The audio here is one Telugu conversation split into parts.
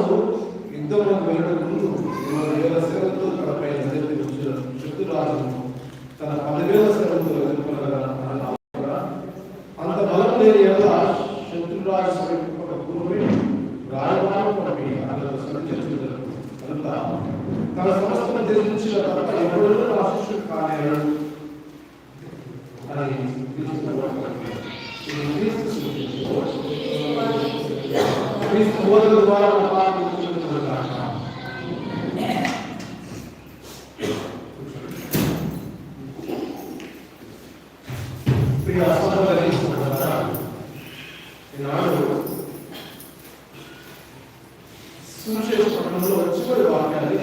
రాజు యుద్ధంలో వెళ్ళడం ముందు ప్రియ సహోదరి సహోదరా, ఈనాడు సువిశేష చివరి వాక్యాన్ని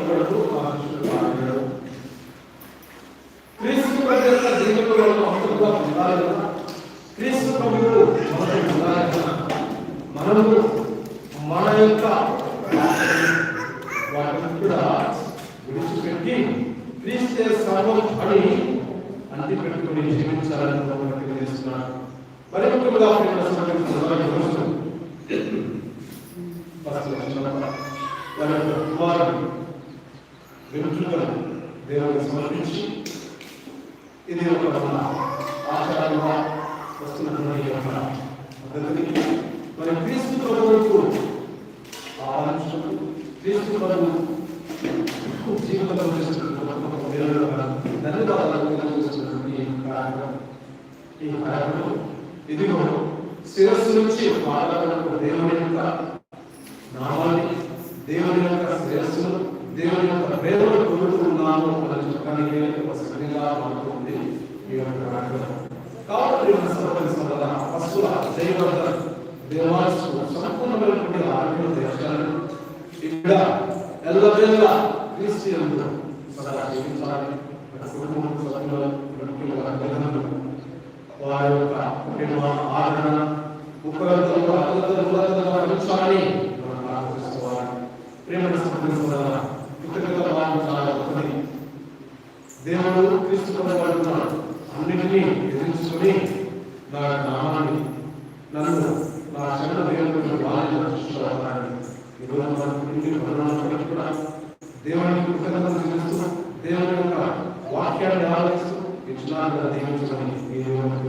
ఇవ్వడు మా శిష్యుడు కాగలడు. క్రీస్తు ప్రభు యొక్క జీవితంలో అంతగా ఉండాలి కదా క్రీస్తు ప్రభువు మనకు ఉండాలి కదా మనము మన యొక్క వాటిని కూడా విడిచిపెట్టి క్రీస్తే సర్వం అని అంటి పెట్టుకుని జీవించాలని ప్రభువు తెలియజేస్తున్నాడు మరి ముఖ్యంగా ప్రేమ సంబంధించిన వాళ్ళ యొక్క కుమారుడు వెంట్రుకను దేవునికి సమర్పించి ఇది ఒక మన ఆచారంగా వస్తున్నటువంటి యొక్క పద్ధతిని మరి క్రీస్తు ప్రభువుకు ఆరాధించడం క్రీస్తు ప్రభు జీవితంలో చేస్తున్నటువంటి ఒక విధంగా ధన్యవాదాలు చేస్తున్నటువంటి ఈ కార్యక్రమం ఈ కార్యక్రమం. ఇదిగో శిరస్సు నుంచి పాదాలకు దేవుని యొక్క నామాన్ని దేవుని యొక్క శ్రేయస్సును దేవుని యొక్క ప్రేమను పొందుతున్నాము అని చెప్పడానికి ఒక సరిగా మారుతుంది ఈ యొక్క కార్యక్రమం కాబట్టి మన పశువుల దైవత దేవాసు సంపూర్ణమైనటువంటి ఆరోగ్యం దేశాలను ఇక్కడ ఎల్లవేళ క్రీస్తులందు సదా జీవించాలని కుటుంబం వారి యొక్క ఆదరణ ఉపయోగంతో అద్భుతంగా ప్రేమ సంబంధించిన కృతజ్ఞత భావించాలి దేవుడు క్రీస్తు పడుతున్నాడు అన్నిటినీ ఎదిరించుకొని నా నామాన్ని నన్ను నా శరణ దేవుడు బాధ్యత సృష్టించాలని కూడా దేవుని కృతజ్ఞతలు చెల్లిస్తూ దేవుని యొక్క వాక్యాన్ని ఆలోచిస్తూ ఇచ్చినాన్ని దీవించమని ఈ దేవుని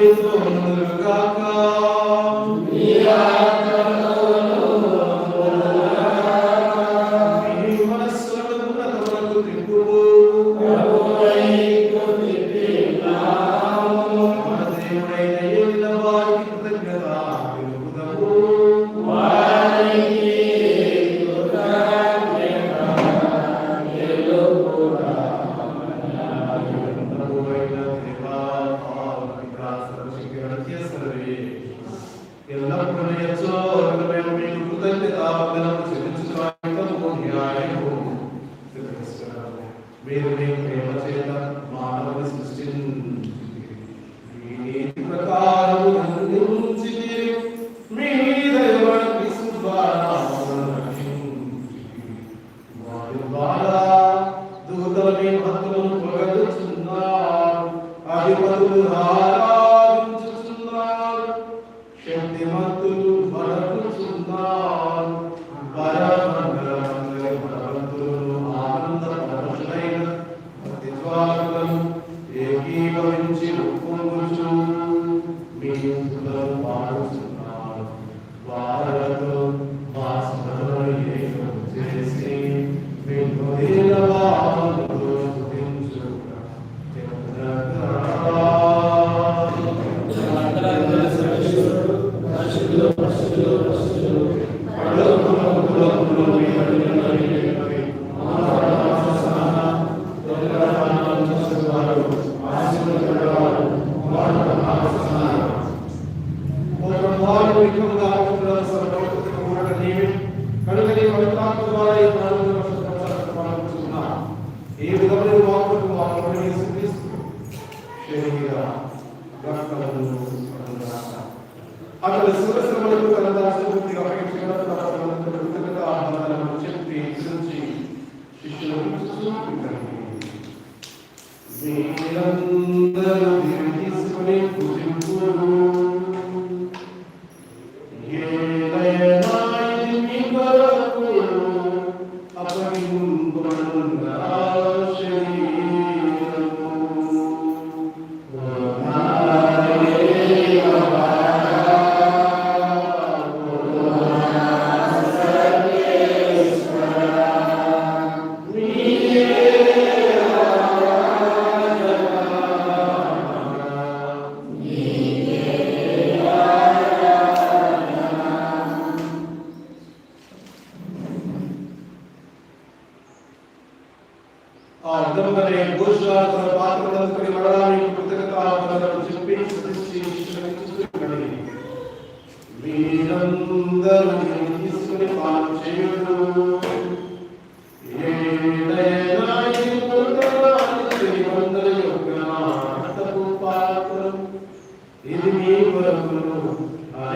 with the ಬೇರೆ ಬೇರೆ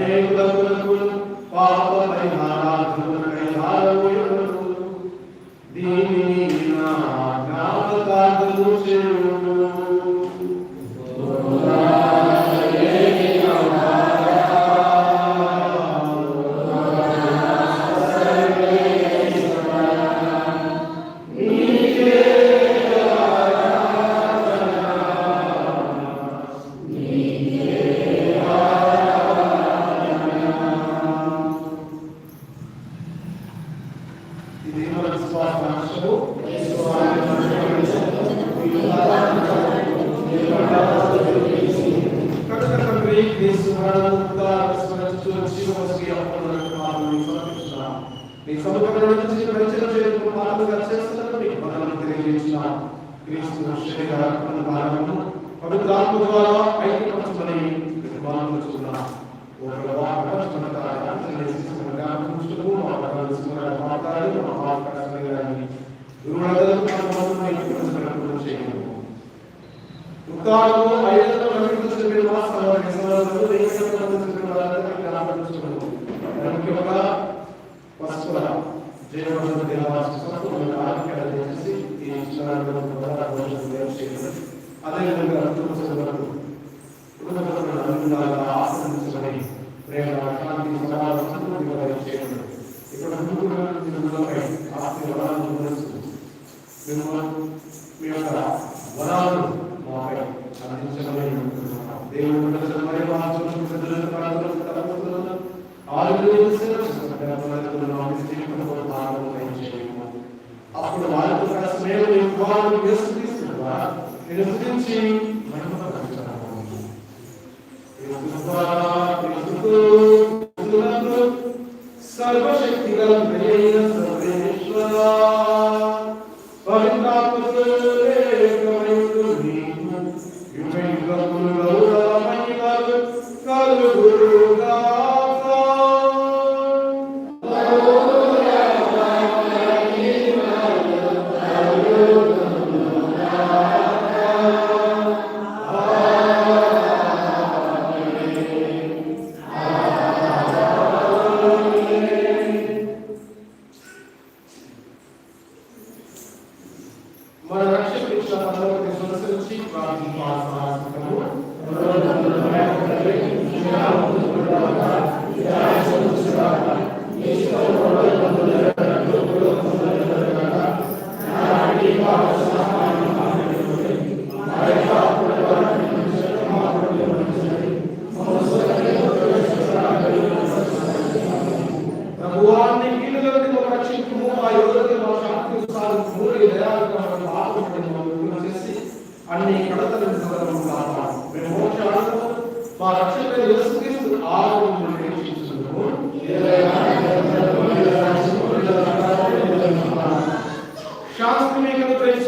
Deus, మీ సముఖంలో నుంచి పరిచయం చేయడం పాలనగా చేస్తున్నట్టు మీకు మనల్ని తెలియజేస్తున్నాం క్రీస్తు శరీర రక్తము భారమును పవిత్ర ఆత్మ ద్వారా ఐక్యపరచమని మనం చూస్తున్నాం ఒక ప్రభావం కష్టమైన కార్యాలు చేసి మా ప్రభావం మాట్లాడి మా అదేవిధంగా Thank you.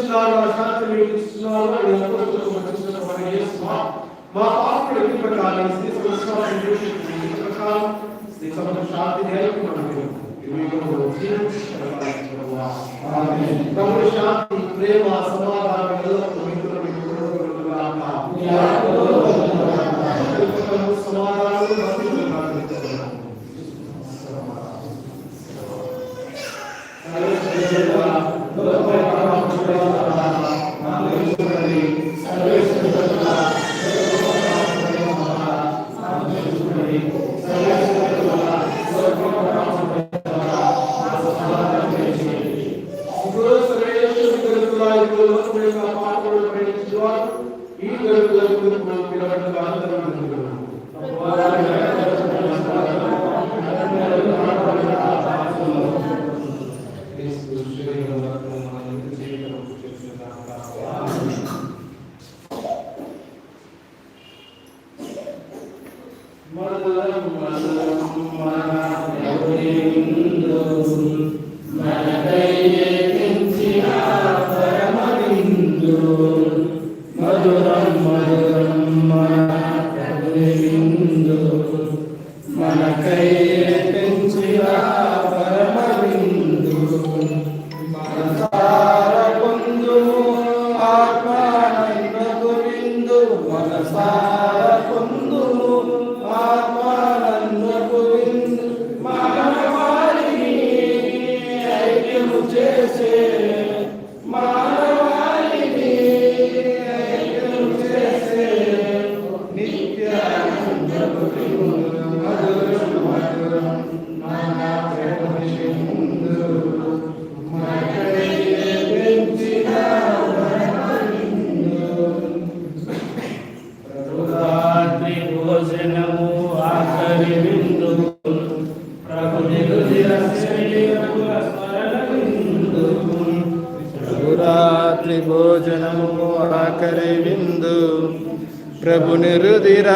استشار خاتم الاستشار الى كتب مكتوبه وهي يسمع ما تعقل كيف كان سيسم الصلاه الجيوش كيف كان سيسم الشعب هي كمان తమ్ముడు శాంతి ప్రేమ సమాధానం సమాధానం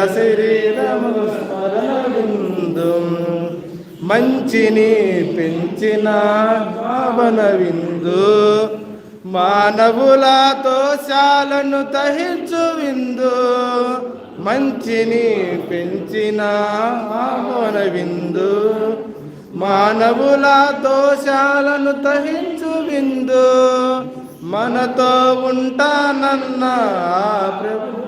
శరీరము స్మరణిందు మంచిని పెంచిన భావన విందు మానవులతో శాలను తహించు విందు మంచిని పెంచిన భావన విందు మానవుల దోషాలను తహించు విందు మనతో ఉంటానన్న ప్రభు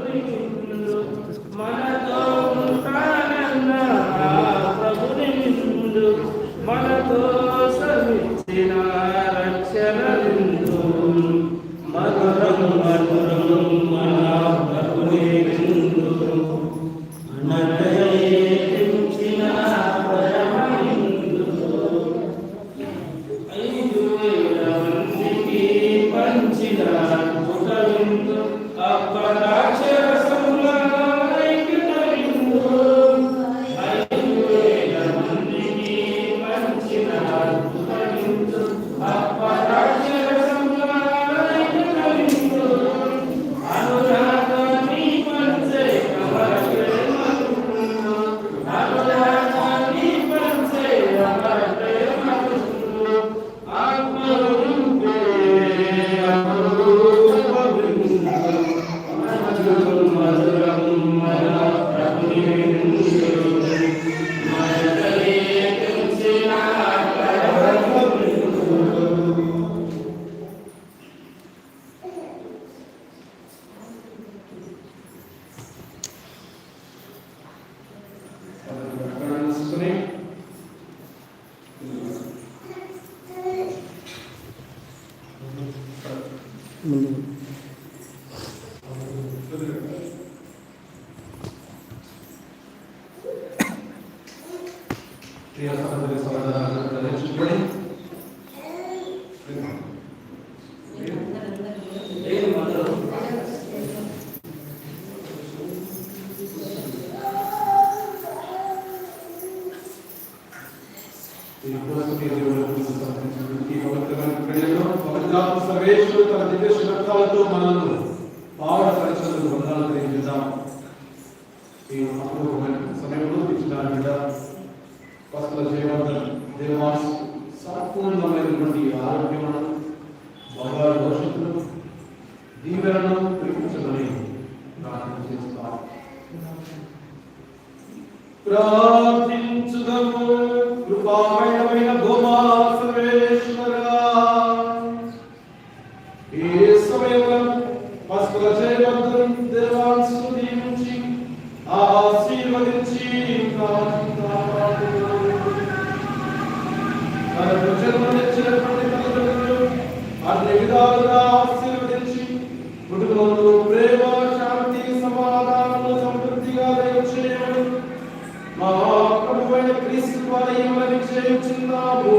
ಪುರಸ್ಕೃತಿ ಈ ಪವಿತ್ರಗಳನ್ನು ಪಡೆಯಲು పవిత్రాత్మ సర్వేశ్వరుడు తన దివ్య శుభత్వాలతో మనల్ని పావన పరిచయలు బంధాలు తెలియజేద్దాం ఈ అపూర్వమైన సమయంలో ఇచ్చిన బిడ్డ వస్తుల జయవర్ధన్ దేవాస్ సంపూర్ణమైనటువంటి ఆరోగ్యం ప్రజలందరం అన్ని విధాలుగా ఆశీర్వదించి ప్రేమ శాంతి సమాధానం సమృద్ధిగా దయచేయమని మా ప్రభువైన క్రీస్తు వారి చేయించున్నాము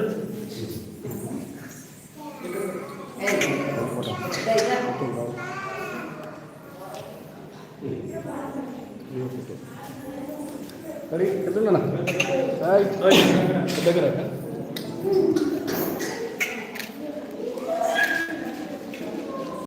だから